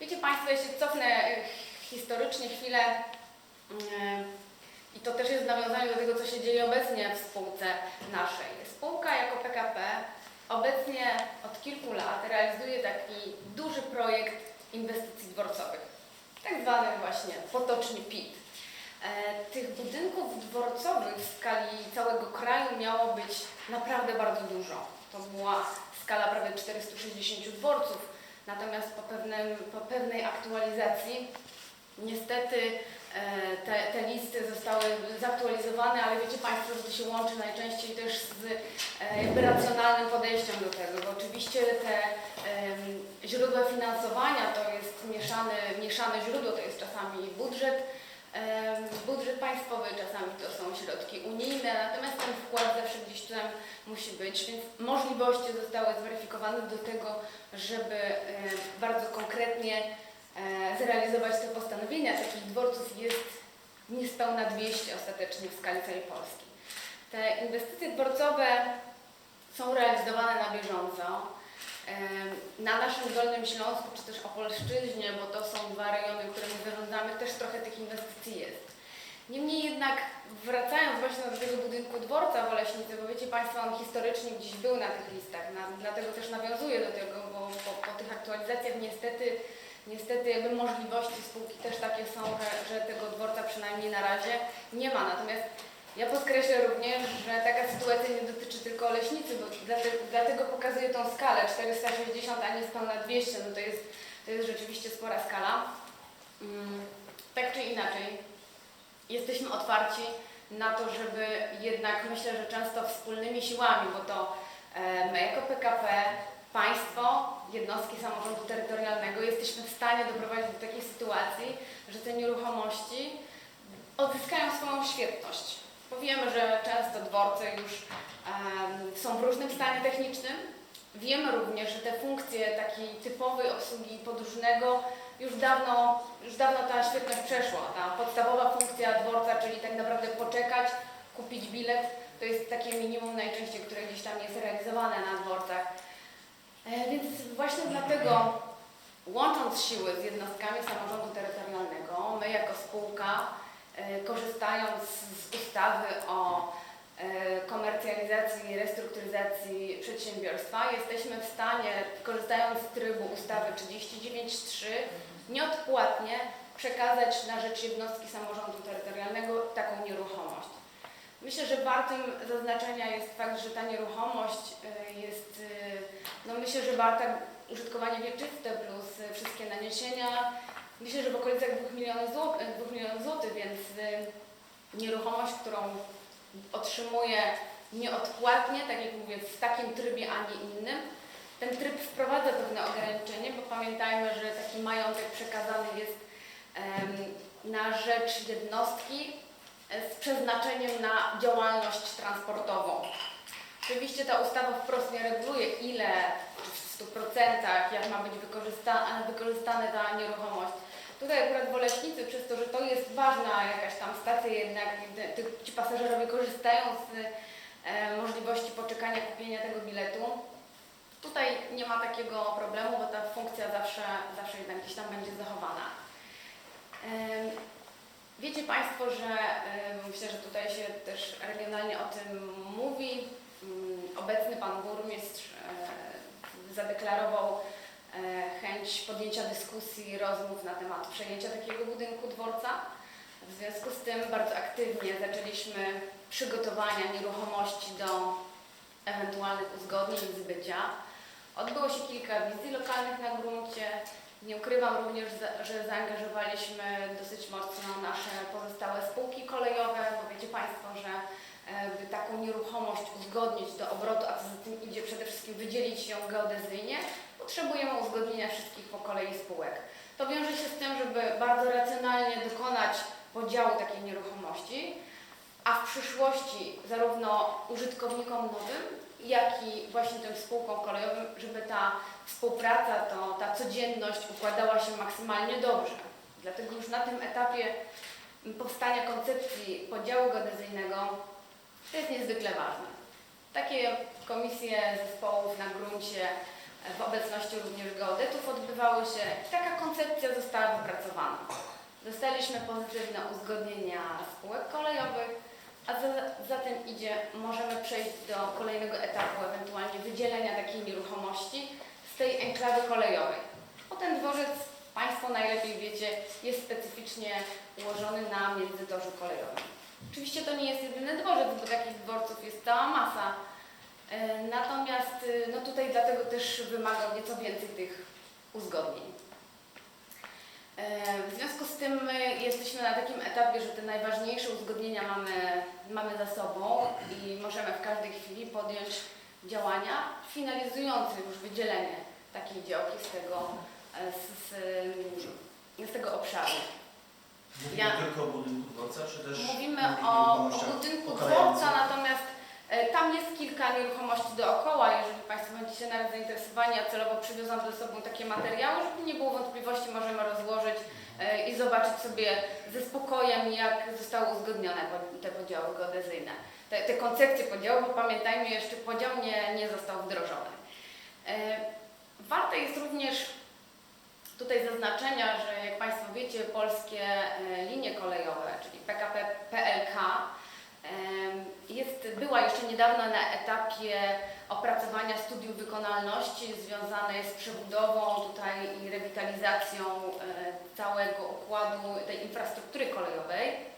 Wiecie Państwo, się cofnę e, historycznie chwilę e, i to też jest w nawiązaniu do tego, co się dzieje obecnie w spółce naszej. Spółka jako PKP obecnie od kilku lat realizuje taki duży projekt inwestycji dworcowych, tak zwany właśnie potocznie PIT. E, Tych budynków dworcowych w skali całego kraju miało być naprawdę bardzo dużo. To była skala prawie 460 dworców. Natomiast po, pewnym, po pewnej aktualizacji niestety e, te, te listy zostały zaktualizowane, ale wiecie Państwo, że to się łączy najczęściej też z e, jakby racjonalnym podejściem do tego, bo oczywiście te źródła finansowania to jest mieszane, mieszane źródło, to jest czasami budżet, budżet państwowy, czasami to są środki unijne, natomiast ten wkład zawsze gdzieś tam musi być, więc możliwości zostały zweryfikowane do tego, żeby bardzo konkretnie e, zrealizować te postanowienia. Takich dworców jest niespełna 200 ostatecznie w skali całej Polski. Te inwestycje dworcowe są realizowane na bieżąco. Na naszym Dolnym Śląsku, czy też Opolszczyźnie, bo to są dwa rejony, którymi zarządzamy, też trochę tych inwestycji jest. Niemniej jednak, wracając właśnie do tego budynku dworca w Oleśnicy, bo wiecie Państwo, on historycznie gdzieś był na tych listach, na, dlatego też nawiązuję do tego, bo po, po tych aktualizacjach niestety, niestety jakby możliwości spółki też takie są, że, że tego dworca przynajmniej na razie nie ma. Natomiast ja podkreślę również, że taka sytuacja nie dotyczy tylko Oleśnicy, bo dlatego, dlatego pokazuję tą skalę 460, a nie spełna 200, no to jest, to jest rzeczywiście spora skala. Mm, Tak czy inaczej, jesteśmy otwarci na to, żeby jednak myślę, że często wspólnymi siłami, bo to e, my jako PKP, państwo, jednostki samorządu terytorialnego jesteśmy w stanie doprowadzić do takiej sytuacji, że te nieruchomości odzyskają swoją świetność. Bo wiemy, że często dworce już em, są w różnym stanie technicznym. Wiemy również, że te funkcje takiej typowej obsługi podróżnego już dawno, już dawno ta świetność przeszła. Ta podstawowa funkcja dworca, czyli tak naprawdę poczekać, kupić bilet, to jest takie minimum najczęściej, które gdzieś tam jest realizowane na dworcach. E, Więc właśnie dlatego, łącząc siły z jednostkami samorządu terytorialnego, my jako spółka, e, korzystając z ustawy o e, komercjalizacji i restrukturyzacji przedsiębiorstwa, jesteśmy w stanie, korzystając z trybu ustawy 39.3, nieodpłatnie przekazać na rzecz jednostki samorządu terytorialnego taką nieruchomość. Myślę, że wartym zaznaczenia jest fakt, że ta nieruchomość y, jest, no myślę, że warta użytkowania wieczyste plus wszystkie naniesienia. Myślę, że w okolicach 2 milionów złotych, 2 milionów złotych więc y, nieruchomość, którą otrzymuje nieodpłatnie, tak jak mówię, w takim trybie, a nie innym. Ten tryb wprowadza pewne ograniczenie, bo pamiętajmy, że taki majątek przekazany jest em, na rzecz jednostki e, z przeznaczeniem na działalność transportową. Oczywiście ta ustawa wprost nie reguluje, ile w 100% jak ma być wykorzysta- wykorzystana ta nieruchomość. Tutaj akurat w Oleśnicy, przez to, że to jest ważna jakaś tam stacja jednak, ci pasażerowie korzystają z e, możliwości poczekania, kupienia tego biletu, Tutaj nie ma takiego problemu, bo ta funkcja zawsze, zawsze jednak gdzieś tam będzie zachowana. Wiecie Państwo, że myślę, że tutaj się też regionalnie o tym mówi. Mm, Obecny Pan Burmistrz e, zadeklarował chęć podjęcia dyskusji, rozmów na temat przejęcia takiego budynku dworca. W związku z tym bardzo aktywnie zaczęliśmy przygotowania nieruchomości do ewentualnych uzgodnień zbycia. Odbyło się kilka wizji lokalnych na gruncie. Nie ukrywam również, że zaangażowaliśmy dosyć mocno nasze pozostałe spółki kolejowe, bo wiecie Państwo, że e, by taką nieruchomość uzgodnić do obrotu, a co za tym idzie przede wszystkim wydzielić ją geodezyjnie, potrzebujemy uzgodnienia wszystkich po kolei spółek. To wiąże się z tym, żeby bardzo racjonalnie dokonać podziału takiej nieruchomości, a w przyszłości zarówno użytkownikom nowym, jak i właśnie tym spółkom kolejowym, żeby ta współpraca, to ta codzienność układała się maksymalnie dobrze. Dlatego już na tym etapie powstania koncepcji podziału geodezyjnego to jest niezwykle ważne. Takie komisje zespołów na gruncie w obecności również geodetów odbywały się. Taka koncepcja została wypracowana. Dostaliśmy pozytywne uzgodnienia spółek kolejowych, a za, zatem idzie, możemy przejść do kolejnego etapu, ewentualnie wydzielenia takiej nieruchomości z tej enklawy kolejowej. Bo ten dworzec, Państwo najlepiej wiecie, jest specyficznie ułożony na międzydorzu kolejowym. Oczywiście to nie jest jedyny dworzec, bo takich dworców jest cała masa. E, Natomiast y, no tutaj dlatego też wymagał nieco więcej tych uzgodnień. E, W związku z tym my jesteśmy na takim etapie, że te najważniejsze uzgodnienia mamy, mamy za sobą i możemy w każdej chwili podjąć działania finalizujące już wydzielenie takiej działki z tego, e, z, z, z tego obszaru. Mówimy Ja- tylko o budynku dworca, czy też Mówimy o nieruchomościach budynku dworca, natomiast nieruchomości dookoła. Jeżeli Państwo będziecie nawet zainteresowani, ja celowo przywiozłam ze sobą takie materiały, żeby nie było wątpliwości, możemy rozłożyć e, i zobaczyć sobie ze spokojem, jak zostały uzgodnione te podziały geodezyjne. Te, te koncepcje podziału, bo pamiętajmy, jeszcze podział nie, nie został wdrożony. E, Warte jest również tutaj zaznaczenia, że jak Państwo wiecie, polskie e, linie kolejowe, czyli PKP PLK, jest, była jeszcze niedawno na etapie opracowania studiów wykonalności związanej z przebudową tutaj i rewitalizacją e, całego układu tej infrastruktury kolejowej.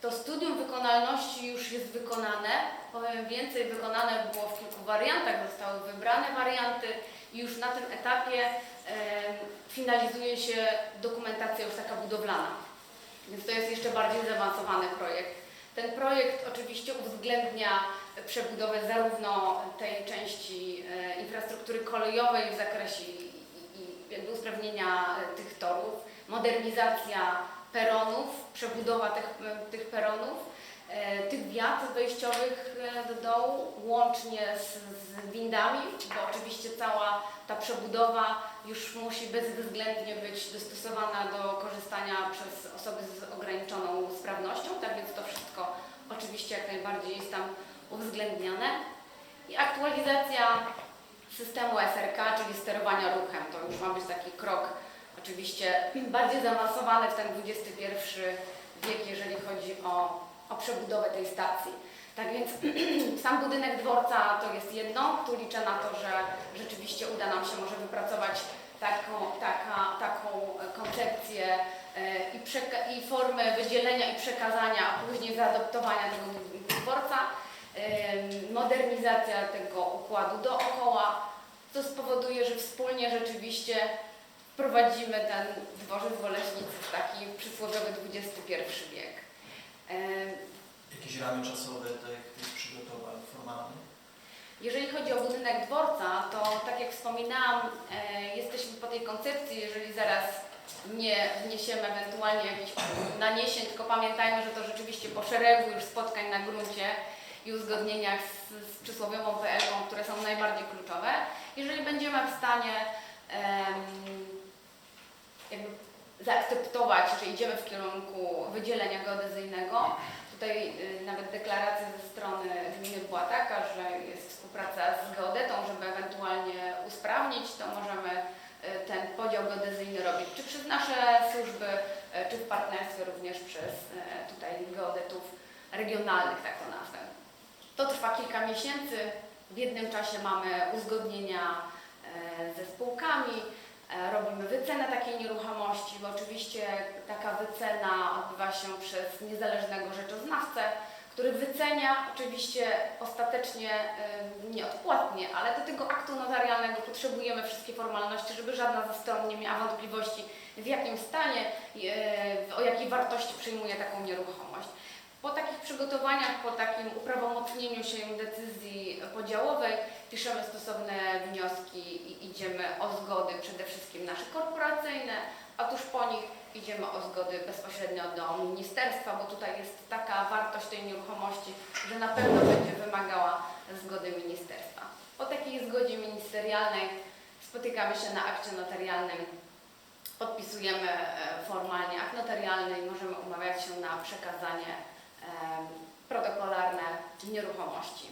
To studium wykonalności już jest wykonane, powiem więcej, wykonane było w kilku wariantach, zostały wybrane warianty i już na tym etapie finalizuje się dokumentacja już taka budowlana. Więc to jest jeszcze bardziej zaawansowany projekt. Ten projekt oczywiście uwzględnia przebudowę zarówno tej części e, infrastruktury kolejowej w zakresie jakby usprawnienia e, tych torów, modernizacja peronów, przebudowa tych, e, tych peronów, tych wiat wejściowych e, do dołu, łącznie z, z windami, bo oczywiście cała ta przebudowa już musi bezwzględnie być dostosowana do korzystania przez osoby z ograniczoną sprawnością, tak więc to wszystko oczywiście jak najbardziej jest tam uwzględniane. I aktualizacja systemu SRK, czyli sterowania ruchem, to już ma być taki krok oczywiście bardziej zaawansowany w ten XXI wiek, jeżeli chodzi o, o przebudowę tej stacji. Tak więc sam budynek dworca to jest jedno, tu liczę na to, że rzeczywiście uda nam się może wypracować taką, taka, taką koncepcję e, i, i formę wydzielenia i przekazania, a później zaadoptowania tego dworca, modernizacja tego układu dookoła, co spowoduje, że wspólnie rzeczywiście wprowadzimy ten dworzec Woleśnicy w taki przysłowiowy XXI wiek. Jakieś ramy czasowe tych, przygotowań formalnych? Jeżeli chodzi o budynek dworca, to tak jak wspominałam, e, jesteśmy po tej koncepcji, jeżeli zaraz nie wniesiemy ewentualnie jakichś naniesień, tylko pamiętajmy, że to rzeczywiście po szeregu już spotkań na gruncie i uzgodnieniach z, z przysłowiową PL-ką, które są najbardziej kluczowe. Jeżeli będziemy w stanie em, jakby zaakceptować, że idziemy w kierunku wydzielenia geodezyjnego, Tutaj y, nawet deklaracja ze strony gminy była taka, że jest współpraca z geodetą, żeby ewentualnie usprawnić, to możemy y, ten podział geodezyjny robić czy przez nasze służby, y, czy w partnerstwie również przez tutaj geodetów regionalnych, tak to nazwę. To trwa kilka miesięcy. W jednym czasie mamy uzgodnienia ze spółkami, Robimy wycenę takiej nieruchomości, bo oczywiście taka wycena odbywa się przez niezależnego rzeczoznawcę, który wycenia oczywiście ostatecznie y, nieodpłatnie, ale do tego aktu notarialnego potrzebujemy wszystkie formalności, żeby żadna ze stron nie miała wątpliwości w jakim stanie, y, o jakiej wartości przyjmuje taką nieruchomość. Po takich przygotowaniach, po takim uprawomocnieniu się decyzji podziałowej piszemy stosowne wnioski i idziemy o zgody przede wszystkim nasze korporacyjne, a tuż po nich idziemy o zgody bezpośrednio do ministerstwa, bo tutaj jest taka wartość tej nieruchomości, że na pewno będzie wymagała zgody ministerstwa. Po takiej zgodzie ministerialnej spotykamy się na akcie notarialnym, podpisujemy e, formalnie akt notarialny i możemy umawiać się na przekazanie protokolarne nieruchomości.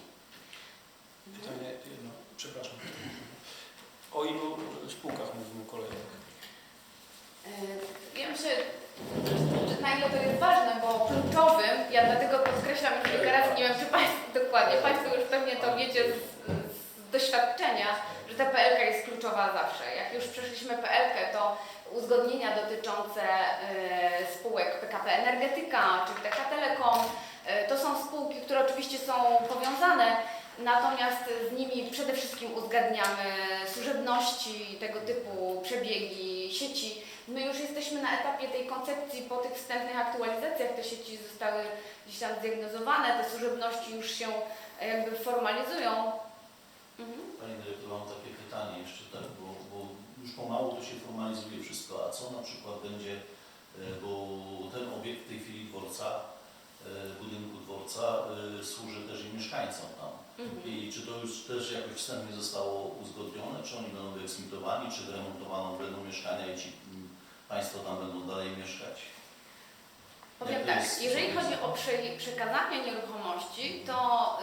Pytanie jedno, przepraszam. O ilu spółkach mówimy kolejnych? Ja myślę, na ile to jest ważne, bo kluczowym, ja dlatego podkreślam kilka razy, nie wiem czy Państwo dokładnie, Państwo już pewnie to wiecie z, z doświadczenia, że ta PLK jest kluczowa zawsze. Jak już przeszliśmy PLK, to uzgodnienia dotyczące yy, spółek PKP Energetyka czy PK Telekom, yy, to są spółki, które oczywiście są powiązane, Natomiast z nimi przede wszystkim uzgadniamy służebności, tego typu przebiegi sieci. My już jesteśmy na etapie tej koncepcji, po tych wstępnych aktualizacjach te sieci zostały gdzieś tam zdiagnozowane, te służebności już się e, jakby formalizują. Mhm. Panie dyrektor, mam takie pytanie jeszcze, tak, bo, bo już pomału to się formalizuje wszystko, a co na przykład będzie, e, bo ten obiekt w tej chwili dworca, budynku dworca e, służy też i mieszkańcom tam. Mhm. I czy to już też jakoś wstępnie zostało uzgodnione, czy oni będą wyeksmitowani, czy wyremontowane będą mieszkania i ci mm, Państwo tam będą dalej mieszkać? Powiem tak, jeżeli chodzi o prze- przekazanie nieruchomości, to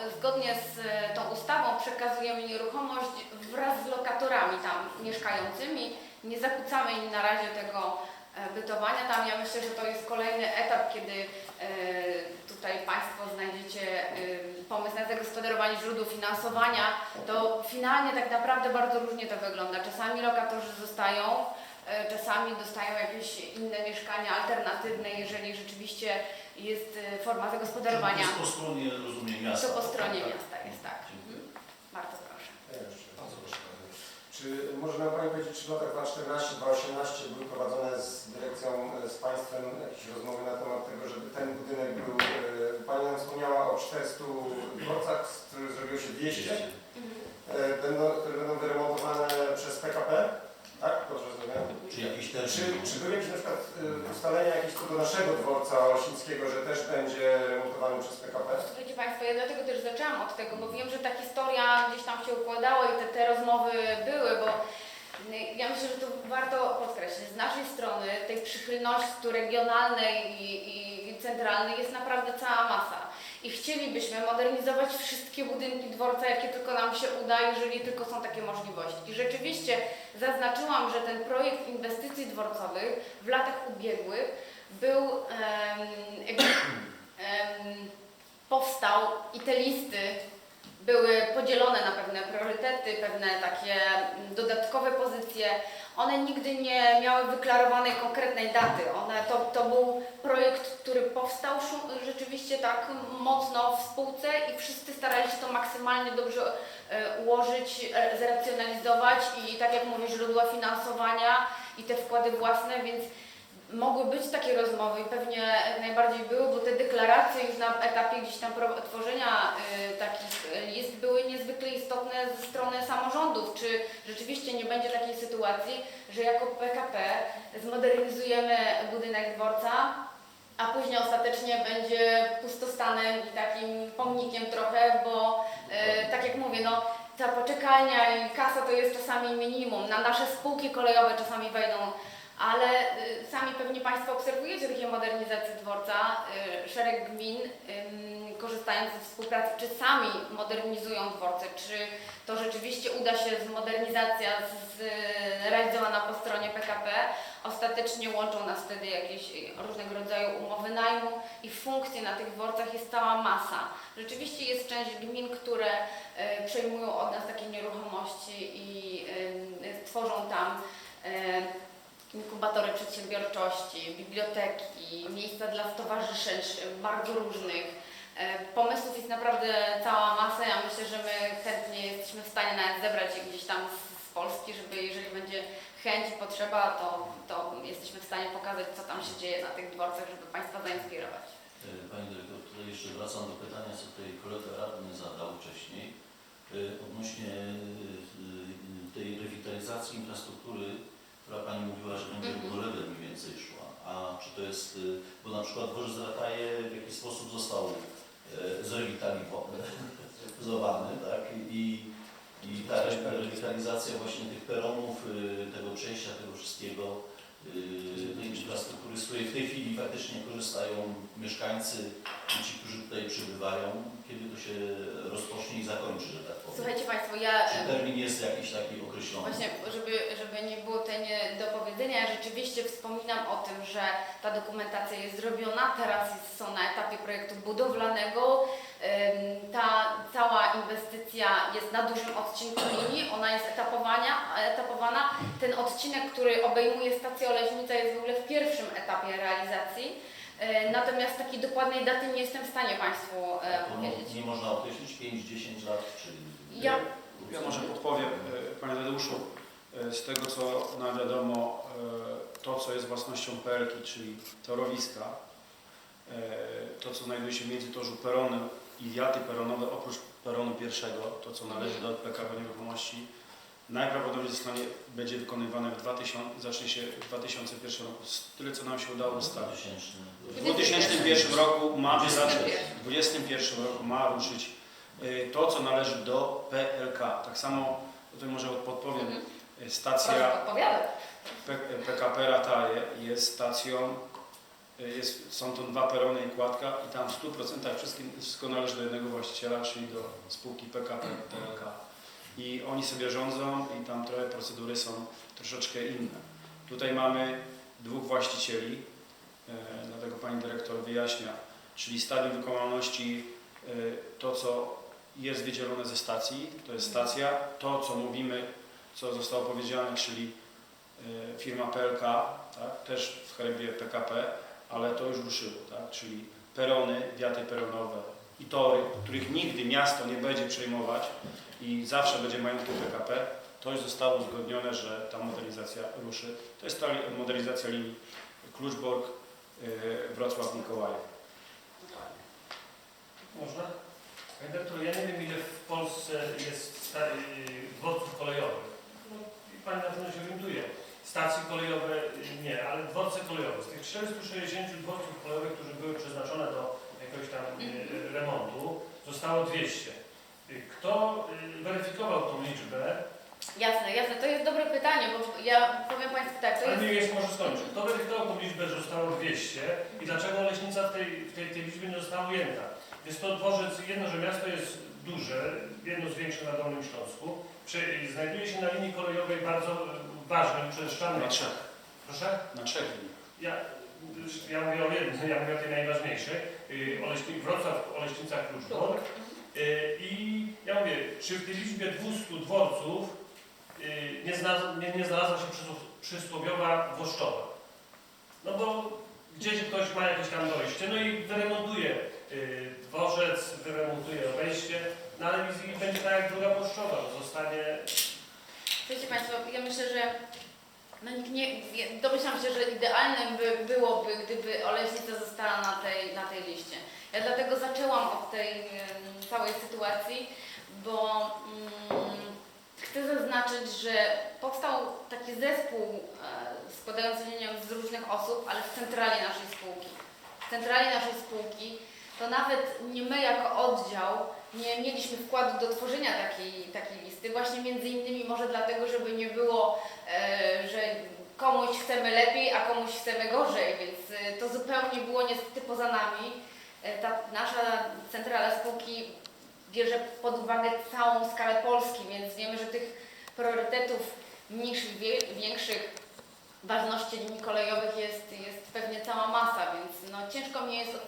y, zgodnie z tą ustawą przekazujemy nieruchomość wraz z lokatorami tam mieszkającymi. Nie zakłócamy im na razie tego e, bytowania. Tam ja myślę, że to jest kolejny etap, kiedy e, tutaj Państwo znajdziecie e, pomysł na zagospodarowanie źródeł finansowania. To finalnie tak naprawdę bardzo różnie to wygląda. Czasami lokatorzy zostają, E, Czasami dostają jakieś inne mieszkania alternatywne, jeżeli rzeczywiście jest e, forma zagospodarowania. To jest po stronie, rozumiem, miasta. To po stronie tak? miasta jest tak. Dziękuję. Mhm. Bardzo proszę. Ja jeszcze bardzo proszę. Czy może nam Pani powiedzieć, czy w latach 2014-2018 były prowadzone z dyrekcją, e, z Państwem jakieś rozmowy na temat tego, żeby ten budynek był, e, Pani nam wspomniała o 400 dworcach, z których zrobiło się 200, e, będą, które będą wyremontowane przez PKP, tak? Dobrze zrozumiałem? Czy jakiś Czy, czy były jakieś na przykład e, ustalenia jakieś co do naszego dworca Osińskiego, że też będzie remontowany przez PKP? Słuchajcie Państwo, ja dlatego też zaczęłam od tego, bo wiem, że ta historia gdzieś tam się układała i te, te rozmowy były, bo y, ja myślę, że to warto podkreślić. Z naszej strony tej przychylności tu regionalnej i, i centralnej jest naprawdę cała masa. I chcielibyśmy modernizować wszystkie budynki dworca, jakie tylko nam się uda, jeżeli tylko są takie możliwości. I rzeczywiście zaznaczyłam, że ten projekt inwestycji dworcowych w latach ubiegłych był powstał i te listy były podzielone na pewne priorytety, pewne takie dodatkowe pozycje. One nigdy nie miały wyklarowanej konkretnej daty. One, to, to był projekt, który powstał rzeczywiście tak mocno w spółce i wszyscy starali się to maksymalnie dobrze e, ułożyć, e, zracjonalizować i tak jak mówię, źródła finansowania i te wkłady własne, więc Mogły być takie rozmowy i pewnie najbardziej były, bo te deklaracje już na etapie gdzieś tam tworzenia y, takich list były niezwykle istotne ze strony samorządów. Czy rzeczywiście nie będzie takiej sytuacji, że jako PKP zmodernizujemy budynek dworca, a później ostatecznie będzie pustostanem i takim pomnikiem trochę, bo y, tak jak mówię, no ta poczekalnia i kasa to jest czasami minimum. Na nasze spółki kolejowe czasami wejdą ale y, sami pewnie Państwo obserwujecie takie modernizacje dworca. Y, szereg gmin, korzystając ze współpracy, czy sami modernizują dworce, czy to rzeczywiście uda się zmodernizacja z, z, realizowana po stronie PKP. Ostatecznie łączą nas wtedy jakieś y, różnego rodzaju umowy najmu i funkcji na tych dworcach jest cała masa. Rzeczywiście jest część gmin, które przejmują od nas takie nieruchomości i tworzą tam inkubatory przedsiębiorczości, biblioteki, miejsca dla stowarzyszeń sz- bardzo różnych. E, Pomysłów jest naprawdę cała masa. Ja myślę, że my chętnie jesteśmy w stanie nawet zebrać je gdzieś tam z, Polski, żeby jeżeli będzie chęć i potrzeba, to, to jesteśmy w stanie pokazać, co tam się dzieje na tych dworcach, żeby Państwa zainspirować. E, Panie dyrektor, tutaj jeszcze wracam do pytania, co tutaj kolega radny zadał wcześniej, e, odnośnie tej rewitalizacji infrastruktury, która Pani mówiła, że będzie Mhm. równolegle mniej więcej szła. A czy to jest, e, bo na przykład dworzec Rataje w jakiś sposób został e, zrewitalizowany, tak? I, i ta re- rewitalizacja właśnie tych peronów, e, tego przejścia, tego wszystkiego, tej infrastruktury, z której w tej chwili faktycznie korzystają mieszkańcy i ci, którzy tutaj przybywają, kiedy to się rozpocznie i zakończy, że tak powiem. Słuchajcie Państwo, ja... Czy termin jest jakiś taki określony? Właśnie, żeby, żeby nie było tutaj niedopowiedzenia, ja rzeczywiście wspominam o tym, że ta dokumentacja jest zrobiona, teraz są na etapie projektu budowlanego. Ta cała inwestycja jest na dużym odcinku linii, ona jest etapowania, etapowana. Ten odcinek, który obejmuje stację Oleśnica jest w ogóle w pierwszym etapie realizacji. Yy, Natomiast takiej dokładnej daty nie jestem w stanie Państwu e, To powiedzieć. nie można określić 5-10 lat, czy... Ja- Ja może podpowiem, e, Panie Tadeuszu, e, z tego co nam wiadomo, e, to co jest własnością PLK, czyli torowiska, e, to co znajduje się między torzu peronem i wiaty peronowe, oprócz peronu pierwszego, to co należy do PKB Nieruchomości, najprawdopodobniej zostanie, będzie wykonywane w 2000, zacznie się w 2001 roku. Tyle co nam się udało ustalić. 2000. W 2001 roku ma zacząć, w 2021 roku ma ruszyć y, to, co należy do PLK. Tak samo, tutaj może podpowiem, Mhm. y, stacja PKP Rataje jest stacją, y, jest, są to dwa perony i kładka i tam w 100% wszystkim, wszystko należy do jednego właściciela, czyli do spółki PKP PLK. I oni sobie rządzą i tam trochę procedury są troszeczkę inne. Tutaj mamy dwóch właścicieli, e, dlatego Pani Dyrektor wyjaśnia, czyli stadium wykonalności, e, to co jest wydzielone ze stacji, to jest stacja, to co mówimy, co zostało powiedziane, czyli e, firma PLK, tak, też w herbie PKP, ale to już ruszyło, tak, czyli perony, wiaty peronowe i tory, których nigdy miasto nie będzie przejmować i zawsze będzie majątkiem PKP, to już zostało uzgodnione, że ta modernizacja ruszy. To jest ta modernizacja linii Kluczbork, yy, Wrocław, Mikołajów. Można? Panie doktor, ja nie wiem ile w Polsce jest y, dworców kolejowych. No, Pani na pewno się orientuje. Stacje kolejowe y, nie, ale dworce kolejowe. Z tych 460 dworców kolejowych, które były przeznaczone do jakiegoś tam y, zostało 200. Y, Kto y, weryfikował tą liczbę? Jasne, jasne. To jest dobre pytanie, bo ja powiem Państwu tak, to Ale jest... nie jest, może skończę. Kto weryfikował tą liczbę, że zostało 200 i dlaczego Leśnica w tej, w tej, tej liczbie nie została ujęta? Jest to dworzec, jedno, że miasto jest duże, jedno z większych na Dolnym Śląsku, przy, znajduje się na linii kolejowej bardzo e, ważnej, uczęszczanej. Na trzech. Proszę? Na trzech liniach. Ja, ja mówię o jednej, ja mówię o tej najważniejszej, Oleśni, Wrocław, Oleśnica, Kluczbork. Y, I ja mówię, czy w tej liczbie 200 dworców y, nie, znalazła, nie, nie znalazła się przysł- przysłowiowa Włoszczowa? No bo gdzieś ktoś ma jakieś tam dojście, no i wyremontuje y, dworzec, wyremontuje wejście, no ale będzie tak jak druga Włoszczowa, zostanie Wiecie Państwo, ja myślę, że no nikt nie, domyślam się, że idealnym by byłoby, gdyby Oleśnica została na tej, na tej liście. Ja dlatego zaczęłam od tej całej sytuacji, bo mm, chcę zaznaczyć, że powstał taki zespół e, składający się z różnych osób, ale w centrali naszej spółki. W centrali naszej spółki to nawet nie my jako oddział nie mieliśmy wkładu do tworzenia takiej, takiej listy, właśnie między innymi może dlatego, żeby nie było, e, że komuś chcemy lepiej, a komuś chcemy gorzej, więc e, to zupełnie było niestety poza nami. E, ta nasza centrala spółki bierze pod uwagę całą skalę Polski, więc wiemy, że tych priorytetów mniejszych, większych ważności linii kolejowych jest, jest pewnie cała masa, więc no, ciężko mi jest odpowiedzieć